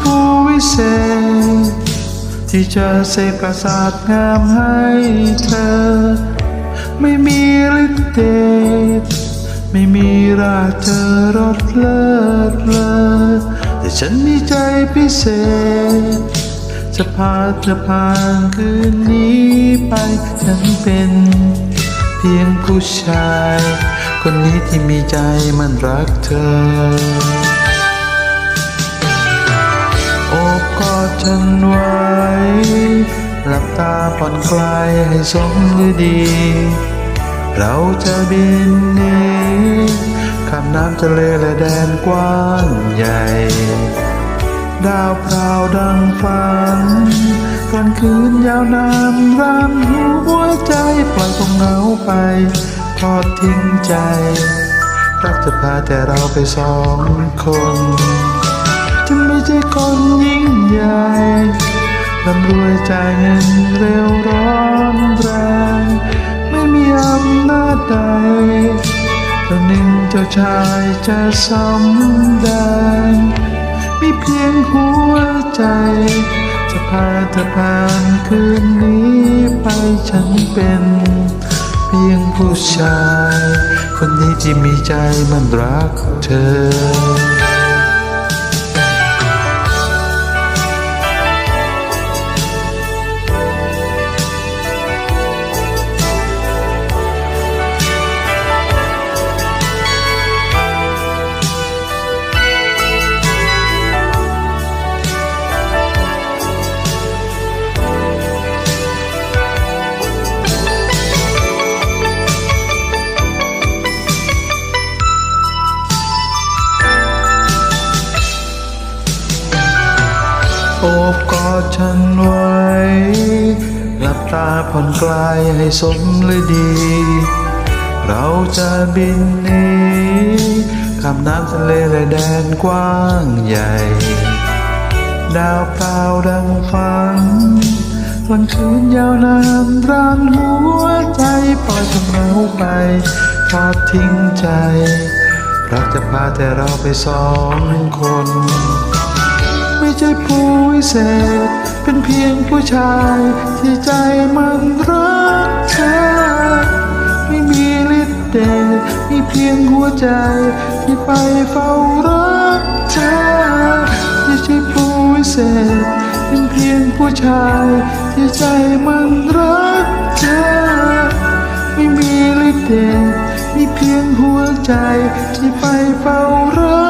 ผู้วิเศษ ที่จะเสกประสาทงามให้เธอ ไม่มีฤทธิ์เดชไม่มีราชเธอรสเลิศเลอแต่ฉันมีใจพิเศษ จะพาเธอผ่านคืนนี้ไป ฉันเป็นเพียงผู้ชาย คนนี้ที่มีใจมันรักเธอ กอดฉันไว้หลับตาผ่อนคลายให้สมฤดี เราจะบินนีข้ามน้ำทะเลและแดนกว้างใหญ่ ดาวพราวดังฝันกลางคืนยาวนานรันหัวใจปล่อยความเหงาไป ทอดทิ้งใจ รักจะพาแต่เราไปสองคน ใช่คนยิ่งใหญ่ร่ำรวยจ่ายเงินเร็วร้อนแรงไม่มีอำนาจใดแต่หนึ่งเจ้าชายจะสำแดงมีเพียงหัวใจ จะพาเธอผ่านคืนนี้ไปฉันเป็น เพียงผู้ชาย คนนี้ที่มีใจมันรักเธอ โอบกอดฉันไว้ หลับตาผ่อนคลายให้สมฤดี เราจะบินหนีข้ามน้ำทะเลและแดนกว้างใหญ่ ดาวเปล่าดังฝันวันคืนยาวนานร้านหัวใจปล่อยความเหงาไปทอดทิ้งใจ รักจะพาแต่เราไปสองคน ไม่ใช่ผู้ วิเศษ เป็นเพียงผู้ชายที่ใจมันรักเธอไม่มีฤทธิ์เดชมีเพียงหัวใจที่ไปเฝ้ารักเธอไม่ใช่ผู้วิเศษ เป็นเพียงผู้ชายที่ใจมันรักเธอไม่มีฤทธิ์เดชมีเพียงหัวใจที่ไปเฝ้ารัก